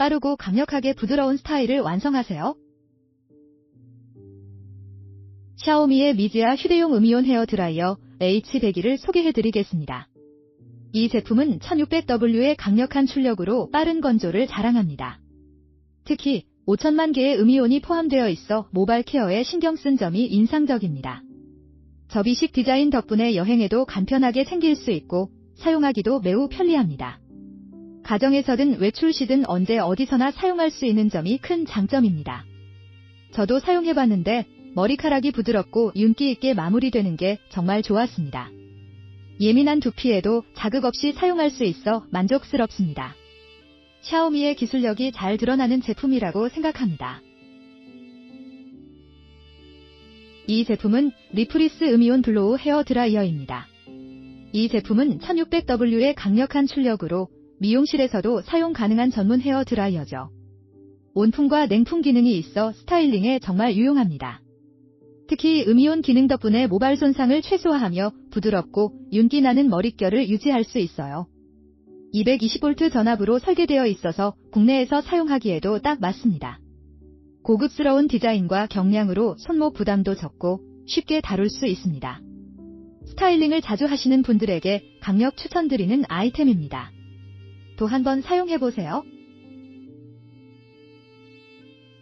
빠르고 강력하게 부드러운 스타일을 완성하세요. 샤오미의 미지아 휴대용 음이온 헤어 드라이어 H100을 소개해드리겠습니다. 이 제품은 1600W의 강력한 출력으로 빠른 건조를 자랑합니다. 특히 5천만 개의 음이온이 포함되어 있어 모발 케어에 신경 쓴 점이 인상적입니다. 접이식 디자인 덕분에 여행에도 간편하게 챙길 수 있고 사용하기도 매우 편리합니다. 가정에서든 외출 시든 언제 어디서나 사용할 수 있는 점이 큰 장점입니다. 저도 사용해봤는데 머리카락이 부드럽고 윤기 있게 마무리되는 게 정말 좋았습니다. 예민한 두피에도 자극 없이 사용할 수 있어 만족스럽습니다. 샤오미의 기술력이 잘 드러나는 제품이라고 생각합니다. 이 제품은 리프리스 음이온 블로우 헤어 드라이어입니다. 이 제품은 1600W의 강력한 출력으로 미용실에서도 사용 가능한 전문 헤어 드라이어죠. 온풍과 냉풍 기능이 있어 스타일링에 정말 유용합니다. 특히 음이온 기능 덕분에 모발 손상을 최소화하며 부드럽고 윤기 나는 머릿결을 유지할 수 있어요. 220V 전압으로 설계되어 있어서 국내에서 사용하기에도 딱 맞습니다. 고급스러운 디자인과 경량으로 손목 부담도 적고 쉽게 다룰 수 있습니다. 스타일링을 자주 하시는 분들에게 강력 추천드리는 아이템입니다. 또 한번 사용해보세요.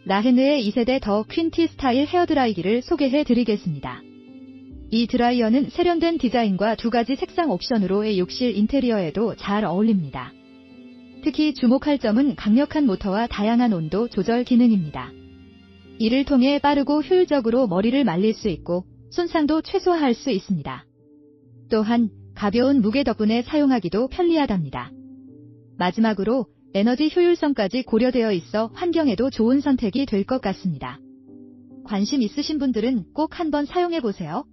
라헤느의 2세대 더 퀸티 스타일 헤어드라이기를 소개해드리겠습니다. 이 드라이어는 세련된 디자인과 두 가지 색상 옵션으로의 욕실 인테리어에도 잘 어울립니다. 특히 주목할 점은 강력한 모터와 다양한 온도 조절 기능입니다. 이를 통해 빠르고 효율적으로 머리를 말릴 수 있고 손상도 최소화할 수 있습니다. 또한 가벼운 무게 덕분에 사용하기도 편리하답니다. 마지막으로 에너지 효율성까지 고려되어 있어 환경에도 좋은 선택이 될 것 같습니다. 관심 있으신 분들은 꼭 한번 사용해 보세요.